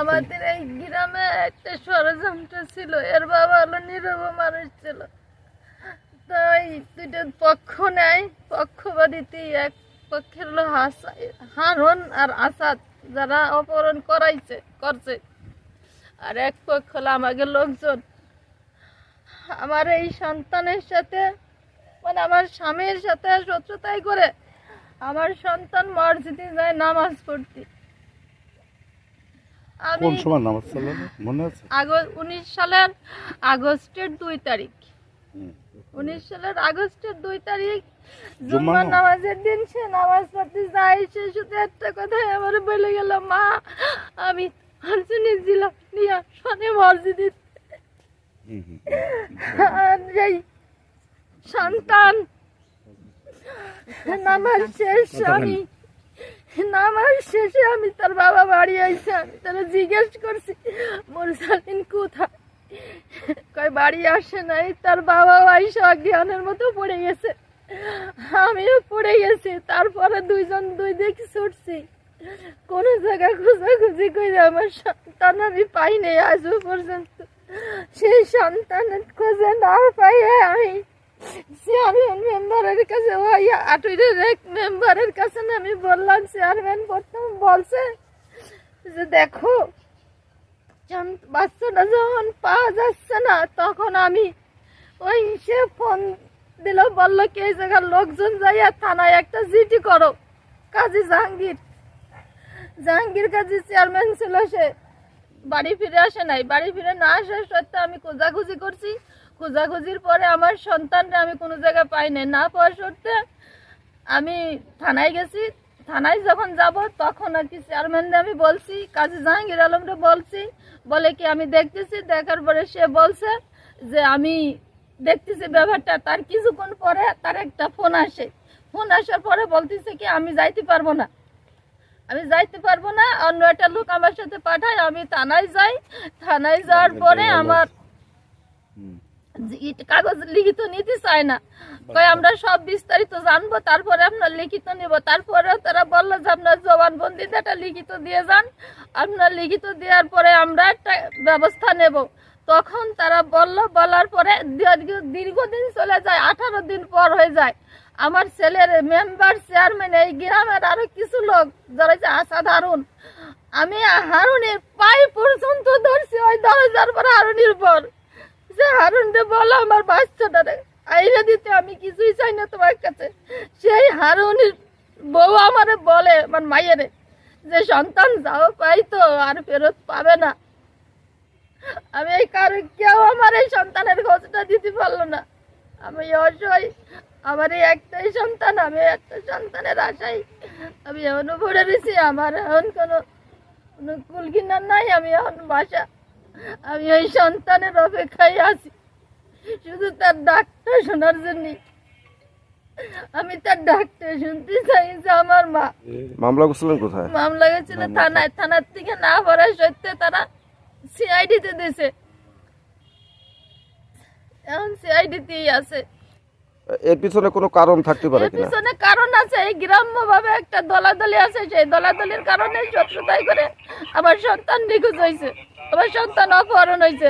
আমাদের এই গ্রামে একটা ষড়যন্ত্র ছিল এর বাবা হলো নীরব মানুষ ছিল। তাই দুটো পক্ষ নেয় পক্ষবাদীতে এক পক্ষের হলো হারন আর আসাদ যারা অপহরণ করাইছে করছে। আর এক পক্ষ হলো আমাকে লোকজন। আমার এই সন্তানের সাথে মানে আমার স্বামীর সাথে শত্রুতাই করে আমার সন্তান মসজিদে যায় নামাজ পড়তে। কোন সময় নামাজ চালানো মনে আছে? আগস্ট উনিশ সালের আগস্টের দুই তারিখ। উনিশ সালের আগস্টের দুই তারিখ জুম্মা নামাজের দিন সে নামাজ পড়তে যায় সে শুধু একটা কথাই আমার বলে গেল মা আমি আর্জুনি ছিলাম নিয়ে শনি মসজিদে আর এই সন্তান নামাজ শেষ আমি শেষে আমি তার বাবা বাড়ি আইসে, আমি তারা জিজ্ঞেস করছি মুরসালিন কোথায়? কয়, বাড়ি আসে নাই, তার বাবা আইসা অজ্ঞানের মতো পড়ে গেছে। আমিও পড়ে গেছি, তারপরে দুইজন দুই দিক ছুটছি। কোনো জায়গা খোঁজাখুঁজি করে আমার সন্তান আমি পাইনি আজও পর্যন্ত। সেই সন্তানের খোঁজে না পাইয়ে আমি চেয়ারম্যান মেম্বারের কাছে ওই আটুইরের এক মেম্বারের কাছে আমি বললাম, চেয়ারম্যান প্রথম বলছে যে দেখো বাচ্চাটা যখন পাওয়া যাচ্ছে না, তখন আমি ওই সে ফোন দিল, বলল কি, এই জায়গার লোকজন যাইয়া থানায় একটা জিটি করো। কাজী জাহাঙ্গীর জাহাঙ্গীর কাজী চেয়ারম্যান ছিল সে। বাড়ি ফিরে আসে নাই, বাড়ি ফিরে না আসার সত্ত্বে আমি খোঁজাখুঁজি করছি। খোঁজাখুঁজির পরে আমার সন্তানরা আমি কোনো জায়গায় পাই নাই। না পাওয়ার সত্ত্বে আমি থানায় গেছি। থানায় যখন যাব তখন আর কি চেয়ারম্যানরে আমি বলছি কাজী জাহাঙ্গীর আলমরে বলছি বলে কি আমি দেখতেছি দেখার পরে সে বলছে যে আমি দেখতেছি ব্যাপারটা তার কিছুক্ষণ পরে তার একটা ফোন আসে। ফোন আসার পরে বলতেছে কি আমি যাইতে পারব না। আমি যাইতে পারব না অন্য একটা লোক আমার সাথে পাঠায় আমি থানায় যাই। থানায় যাওয়ার পরে আমার কাগজ লিখিত নিতে চায় না। কয়, আমরা সব বিস্তারিত জানব, তারপরে আপনার লিখিত নিব। তারপরে তারা বলল যে, আপনার জবানবন্দিতে একটা লিখিত দিয়ে যান। আপনার লিখিত দেওয়ার পরে আমরা একটা ব্যবস্থা নেব। তখন তারা বলল, বলার পরে দীর্ঘ- দীর্ঘদিন চলে যায়, আঠারো দিন পর হয়ে যায়। আমার ছেলের মেম্বার চেয়ারম্যান, এই গ্রামের আরও কিছু লোক, যারা যে হারুন আমি হারুনের পাই পর্যন্ত ধরছি, ওই দরজার পর হারুনের পর যে হারুনরে বলো আমার বাচ্চাটারে। আইরে দিতে আমি কিছুই চাই না তোমার কাছে। সেই হারুনের বউ আমারে বলে, আমার মায়েরে যে সন্তান যাও পাই তো, আর ফেরত পাবে না। আমি এই কারও কেউ আমার এই সন্তানের খোঁজটা দিতে পারল না। আমি অসহায়, আমার এই একটাই সন্তান, আমি একটা সন্তানের আশাই আমি এখনও পড়ে রয়েছি, আমার এখন কোনো কোনো কুল কিনার নাই, আমি এখন বাসা। আমি ওই সন্তানের অপেক্ষায় আছি। শুধু তার ডাক্তার শোনার জন্য। আমি তার ডাক্তার শুনতে চাই যে আমার মা। মামলা করছিলেন কোথায়? মামলা গেছিল থানায় থানার থেকে না ভরা সত্যি তারা সিআইডিতে দিয়েছে। এখন সিআইডিতেই আছে। এর পিছনে কোনো কারণ থাকতে পারে এর কিনা? পিছনে কারণ আছে। এই গ্রাম্য ভাবে একটা দলাদলি আছে। সেই দলাদলির কারণে শত্রুতাই করে আমার সন্তান নিখোঁজ হয়েছে। আমার সন্তান অপহরণ হয়েছে।